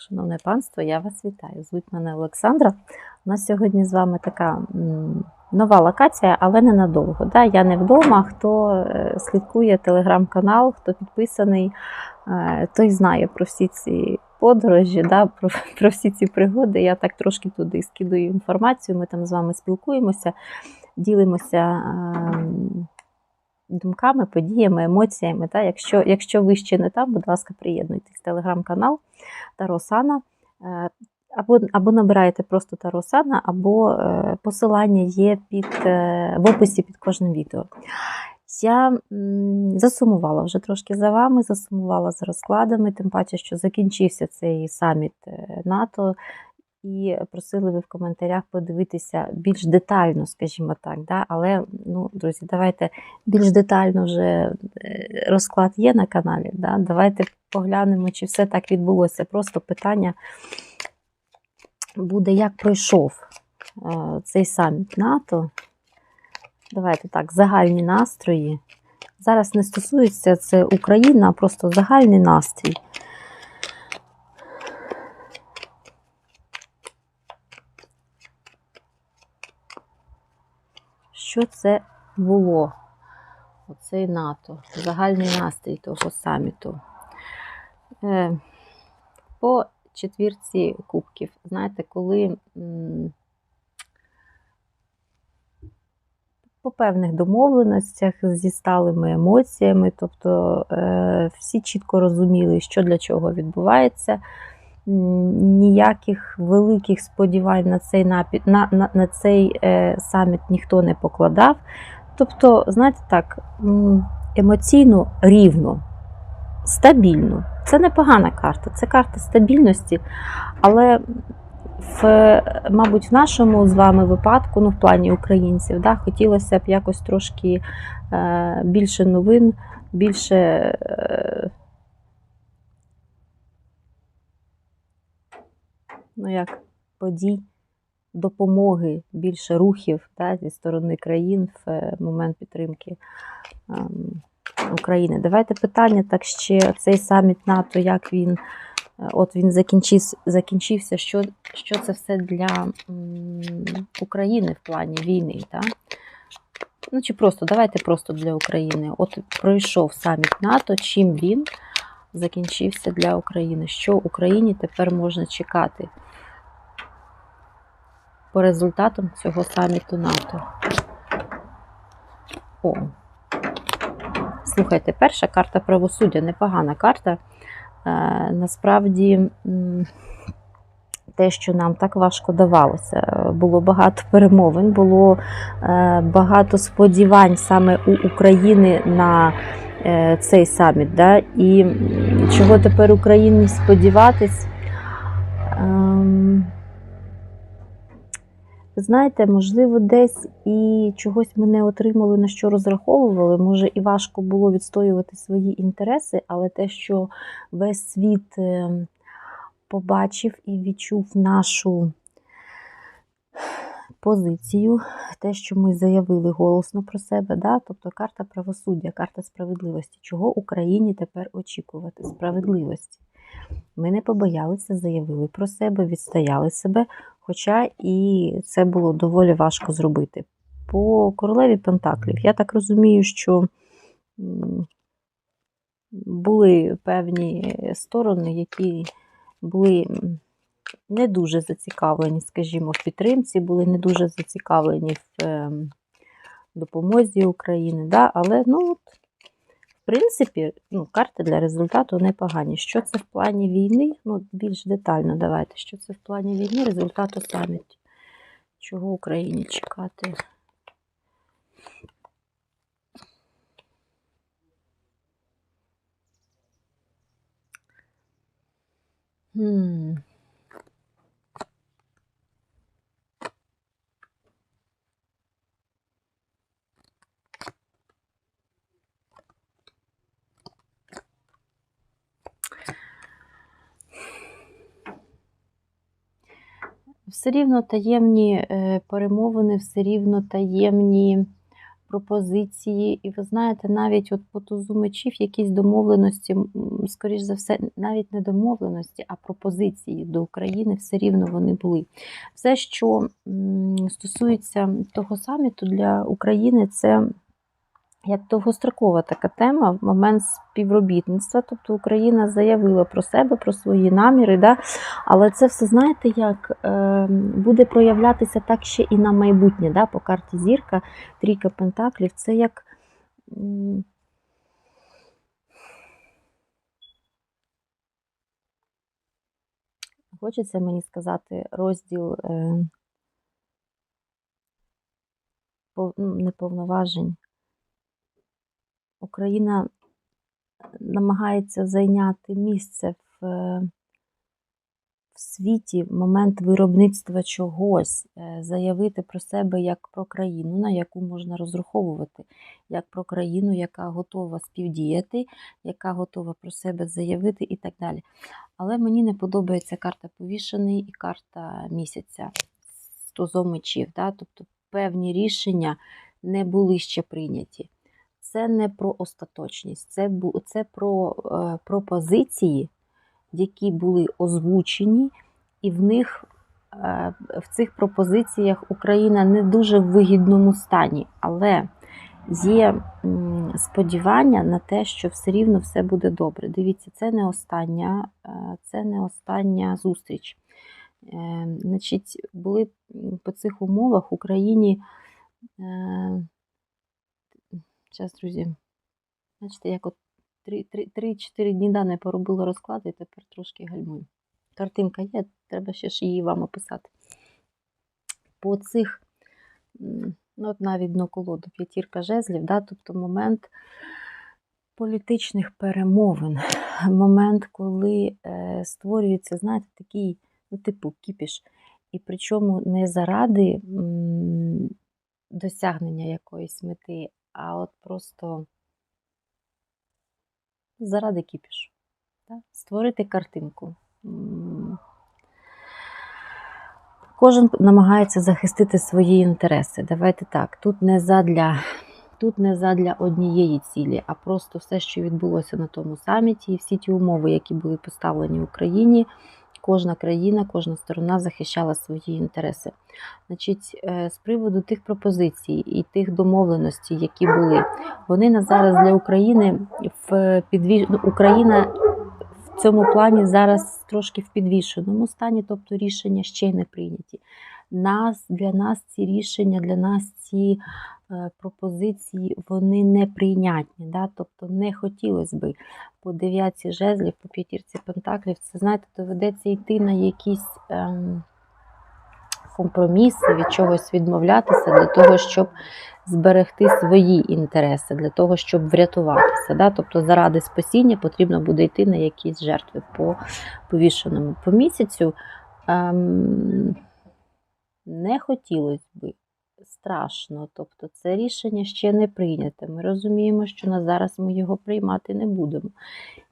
Шановне панство, я вас вітаю. Звуть мене Олександра. У нас сьогодні з вами така нова локація, але ненадовго. Да? Я не вдома. Хто е, слідкує телеграм-канал, хто підписаний, е, той знає про всі ці подорожі, да? про, про всі ці пригоди. Я так трошки туди скидаю інформацію. Ми там з вами спілкуємося, ділимося. Думками, подіями, емоціями. Та? Якщо, якщо ви ще не там, будь ласка, приєднуйтесь. Телеграм-канал Таросана. Е, Або, або набираєте просто Таросана, або е, посилання є під, е, в описі під кожним відео. Я засумувала вже трошки за вами, засумувала з розкладами, тим паче, що закінчився цей саміт НАТО, і просили ви в коментарях подивитися більш детально, скажімо так. Да? Але, ну, друзі, давайте більш детально вже е, розклад є на каналі. Да? Давайте поглянемо, чи все так відбулося. Просто питання буде, як пройшов е, цей саміт НАТО. Давайте так, загальні настрої. Зараз не стосується це Україна, а просто загальний настрій. Що це було? Оцей НАТО, загальний настрій того саміту. Е, По четвірці кубків, знаєте, коли по певних домовленостях зі сталими емоціями, тобто е, всі чітко розуміли, що для чого відбувається. Ніяких великих сподівань на цей напі... на, на, на цей е, саміт ніхто не покладав. Тобто, знаєте так, емоційно рівно, стабільно. Це непогана карта, це карта стабільності, але в, мабуть, в нашому з вами випадку, ну, в плані українців, да, хотілося б якось трошки е, більше новин, більше. Е, ну, як подій, допомоги, більше рухів да, зі сторони країн в е, момент підтримки ем, України. Давайте питання так ще цей саміт НАТО, як він, е, от він закінчив, закінчився, що, що це все для України в плані війни. Да? Ну, чи просто, давайте просто для України. От пройшов саміт НАТО, чим він закінчився для України? Що Україні тепер можна чекати? По результатам цього саміту НАТО. О. Слухайте, перша карта правосуддя непогана карта. Е, насправді, те, що нам так важко давалося, було багато перемовин, було е, багато сподівань саме у України на е, цей саміт. Да? І чого тепер Україні сподіватись? Ем, ви знаєте, можливо, десь і чогось ми не отримали, на що розраховували. Може, і важко було відстоювати свої інтереси, але те, що весь світ е, побачив і відчув нашу позицію, те, що ми заявили голосно про себе, да? тобто карта правосуддя, карта справедливості. Чого Україні тепер очікувати? Справедливості. Ми не побоялися, заявили про себе, відстояли себе, хоча і це було доволі важко зробити. По королеві Пентаклів, я так розумію, що були певні сторони, які були не дуже зацікавлені, скажімо, в підтримці, були не дуже зацікавлені в ем, допомозі України. Да? Але, ну, от, принципі, ну, карти для результату непогані. Що це в плані війни? Ну, більш детально давайте. Що це в плані війни, результату саміту. Чого Україні чекати? Хм. Все рівно таємні е, перемовини, все рівно таємні пропозиції, і ви знаєте, навіть от по тузу мечів якісь домовленості, скоріш за все, навіть не домовленості, а пропозиції до України все рівно вони були. Все, що стосується того саміту для України, це як довгострокова така тема в момент співробітництва. Тобто Україна заявила про себе, про свої наміри, да? але це все, знаєте, як е, буде проявлятися так ще і на майбутнє. Да? По карті Зірка, Трійка Пентаклів, це як. Хочеться мені сказати розділ е, пов- ну, не повноважень. Україна намагається зайняти місце в, е, в світі в момент виробництва чогось, е, заявити про себе як про країну, на яку можна розраховувати, як про країну, яка готова співдіяти, яка готова про себе заявити і так далі. Але мені не подобається карта повішений і карта місяця з мечів. Да? Тобто певні рішення не були ще прийняті. Це не про остаточність, це, це про е, пропозиції, які були озвучені, і в них е, в цих пропозиціях Україна не дуже в вигідному стані, але є сподівання на те, що все рівно все буде добре. Дивіться, це не остання, е, це не остання зустріч. Значить, були по цих умовах Україні. Зараз, друзі, бачите, як от 3-4 дні да, не поробила розклади, і тепер трошки гальмую. Картинка є, треба ще ж її вам описати. По цих, ну от навіть дно колоду, п'ятірка жезлів, да, тобто момент політичних перемовин, момент, коли е, створюється, знаєте, такий, ну, типу, кіпіш. І причому не заради м, досягнення якоїсь мети, а от просто заради кіпішу. Так? Створити картинку. Кожен намагається захистити свої інтереси. Давайте так. Тут не задля, тут не задля однієї цілі, а просто все, що відбулося на тому саміті, і всі ті умови, які були поставлені Україні, кожна країна, кожна сторона захищала свої інтереси. Значить, е, з приводу тих пропозицій і тих домовленостей, які були, вони на зараз для України в підвіж... ну, Україна в цьому плані зараз трошки в підвішеному стані, тобто рішення ще не прийняті. Нас для нас ці рішення, для нас ці е, пропозиції вони не прийнятні. Да? Тобто не хотілося би по дев'ятці жезлів, по п'ятірці пентаклів. Це знаєте, доведеться йти на якісь. Ем, компроміси, від чогось відмовлятися для того, щоб зберегти свої інтереси, для того, щоб врятуватися. Да? Тобто, заради спасіння потрібно буде йти на якісь жертви по повішеному по місяцю. Ем, не хотілося би. Страшно, тобто це рішення ще не прийняте. Ми розуміємо, що на зараз ми його приймати не будемо.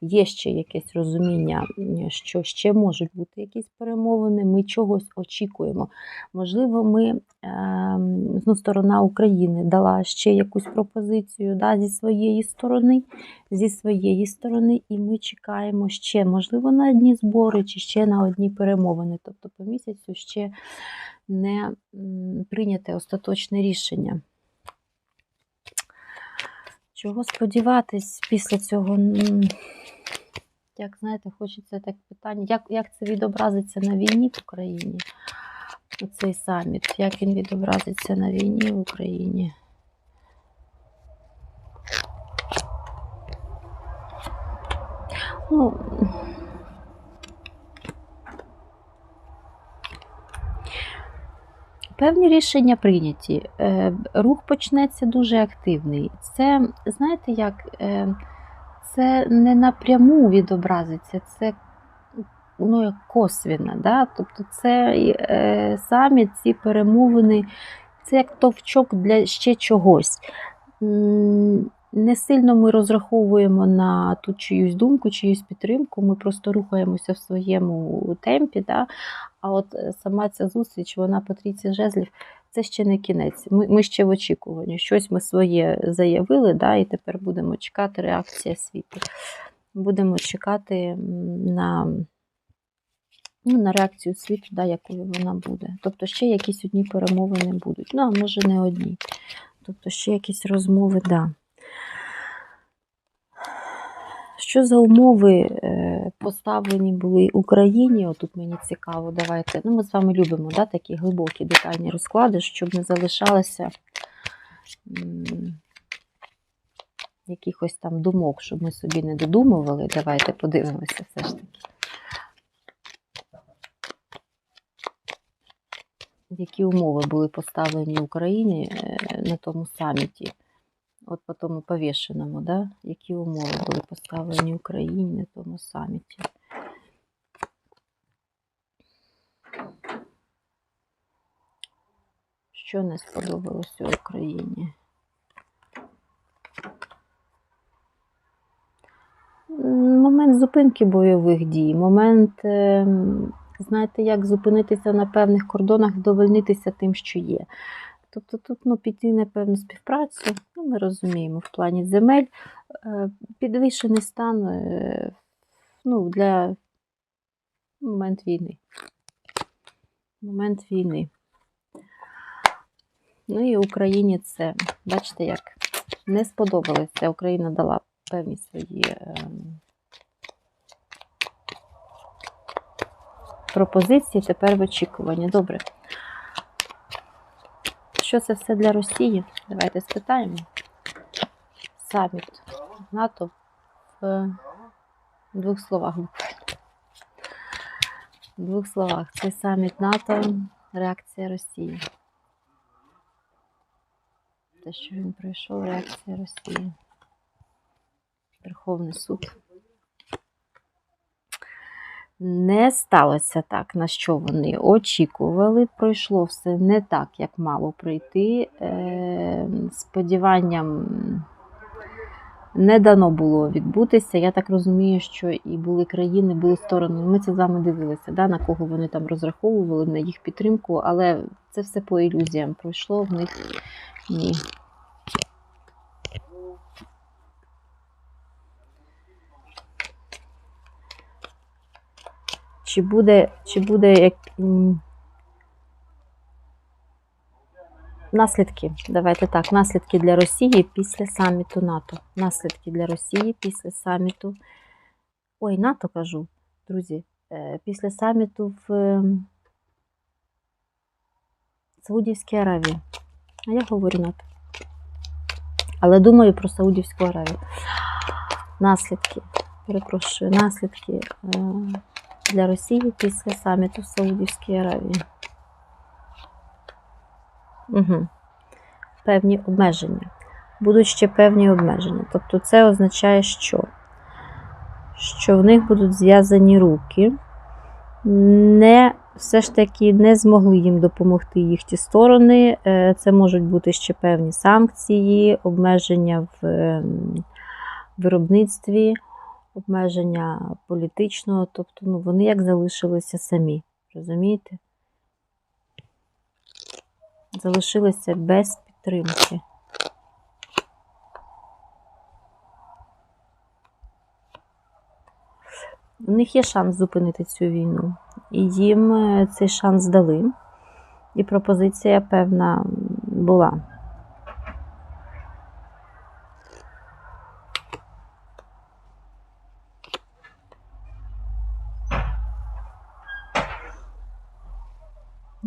Є ще якесь розуміння, що ще можуть бути якісь перемовини, ми чогось очікуємо. Можливо, ми ну, сторона України дала ще якусь пропозицію да, зі своєї сторони, зі своєї сторони, і ми чекаємо ще, можливо, на одні збори чи ще на одні перемовини. Тобто по місяцю ще не прийняте остаточне рішення. Чого сподіватись після цього? Як знаєте, хочеться так питання, як, як це відобразиться на війні в Україні? Оцей саміт, як він відобразиться на війні в Україні? Ну, Певні рішення прийняті. Е, Рух почнеться дуже активний. Це, знаєте, як е, це не напряму відобразиться, це ну, як косвіно. Да? Тобто це е, самі ці перемовини, це як товчок для ще чогось. Не сильно ми розраховуємо на ту чиюсь думку, чиюсь підтримку, ми просто рухаємося в своєму темпі. Да? А от е, сама ця зустріч, вона по трійці жезлів, це ще не кінець. Ми, ми ще в очікуванні. Щось ми своє заявили, да, і тепер будемо чекати реакція світу. Будемо чекати на, ну, на реакцію світу, да, якою вона буде. Тобто ще якісь одні перемовини будуть. Ну, а може не одні. Тобто ще якісь розмови, да. Що за умови е, поставлені були Україні? Отут мені цікаво, давайте. Ну, ми з вами любимо да, такі глибокі детальні розклади, щоб не залишалося якихось там думок, щоб ми собі не додумували. Давайте подивимося все ж таки. Які умови були поставлені Україні е, на тому саміті? От по тому повішеному, да? які умови були поставлені Україні на тому саміті. Що не сподобалося Україні? Момент зупинки бойових дій, момент, ем, знаєте, як зупинитися на певних кордонах, вдовольнитися тим, що є. Тобто тут ну, піти на певну співпрацю, ну, ми розуміємо, в плані земель, е, підвищений стан е, ну, для момент війни. Момент війни. Ну і Україні це, бачите, як не сподобалося. Україна дала певні свої ем, пропозиції, тепер в очікуванні. Добре. Що це все для Росії? Давайте спитаємо. Саміт НАТО в двох словах. В двох словах. Це саміт НАТО, реакція Росії. Те, що він пройшов, реакція Росії. Верховний суд. Не сталося так, на що вони очікували. Пройшло все не так, як мало пройти. Е, Сподіванням не дано було відбутися. Я так розумію, що і були країни, були сторони. Ми це з вами дивилися, да, на кого вони там розраховували, на їх підтримку, але це все по ілюзіям пройшло в них ні. Чи буде, чи буде як, наслідки? Давайте так, наслідки для Росії після саміту НАТО. Наслідки для Росії після саміту. Ой, НАТО кажу, друзі, е, після саміту в Саудівській Аравії. А я говорю НАТО. Але думаю про Саудівську Аравію. Наслідки, перепрошую, наслідки. Для Росії після саміту в Саудівській Аравії. Угу. Певні обмеження. Будуть ще певні обмеження. Тобто це означає, що? Що в них будуть зв'язані руки, не, все ж таки не змогли їм допомогти їх ті сторони. Е, Це можуть бути ще певні санкції, обмеження в ем, виробництві обмеження політичного, тобто ну, вони як залишилися самі, розумієте? Залишилися без підтримки. У них є шанс зупинити цю війну. І їм е, цей шанс дали. І пропозиція певна була.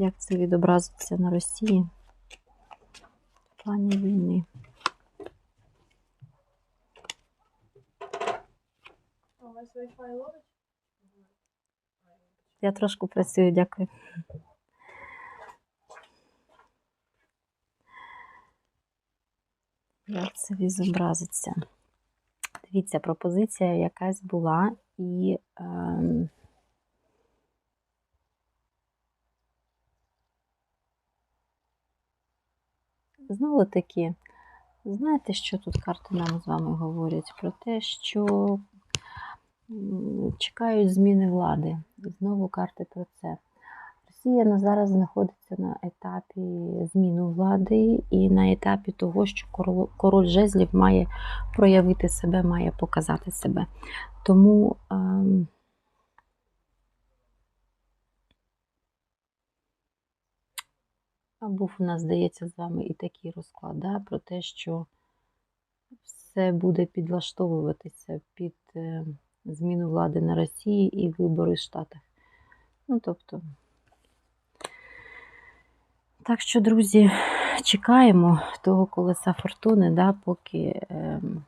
Як це відобразиться на Росії в плані війни? Я трошки працюю, дякую. Як це відобразиться? Дивіться, пропозиція якась була і. Ем, Знову таки, знаєте, що тут карти нам з вами говорять? Про те, що чекають зміни влади. Знову карти про це. Росія на зараз знаходиться на етапі зміни влади і на етапі того, що король, жезлів має проявити себе, має показати себе. Тому ем, а був у нас, здається, з вами і такий розклад да, про те, що все буде підлаштовуватися під е, зміну влади на Росії і вибори в Штатах. Ну, тобто, так що, друзі, чекаємо того колеса фортуни, да, поки ем,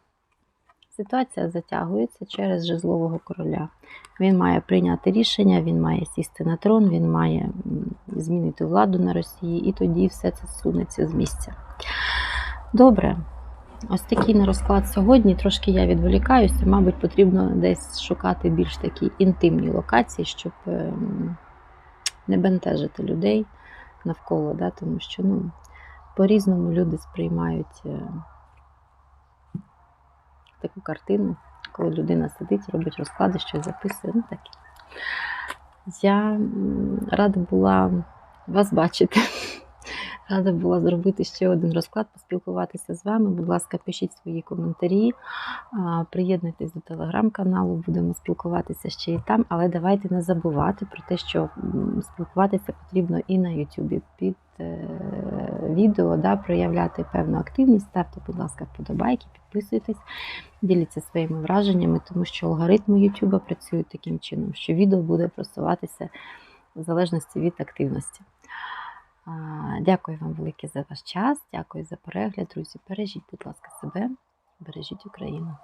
ситуація затягується через жезлового короля. Він має прийняти рішення, він має сісти на трон, він має змінити владу на Росії, і тоді все це сунеться з місця. Добре. Ось такий на розклад сьогодні. Трошки я відволікаюся. Мабуть, потрібно десь шукати більш такі інтимні локації, щоб ем, не бентежити людей навколо, да, тому що ну, по-різному люди сприймають е, таку картину, коли людина сидить, робить розклади, щось записує. Ну, таке. Я рада була вас бачити. Рада була зробити ще один розклад, поспілкуватися з вами. Будь ласка, пишіть свої коментарі, приєднуйтесь до телеграм-каналу, будемо спілкуватися ще і там, але давайте не забувати про те, що спілкуватися потрібно і на Ютубі під е, відео, да, проявляти певну активність. Ставте, будь ласка, вподобайки, підписуйтесь, діліться своїми враженнями, тому що алгоритми Ютуба працюють таким чином, що відео буде просуватися в залежності від активності. Дякую вам велике за ваш час. Дякую за перегляд. Друзі, бережіть, будь ласка, себе, бережіть Україну.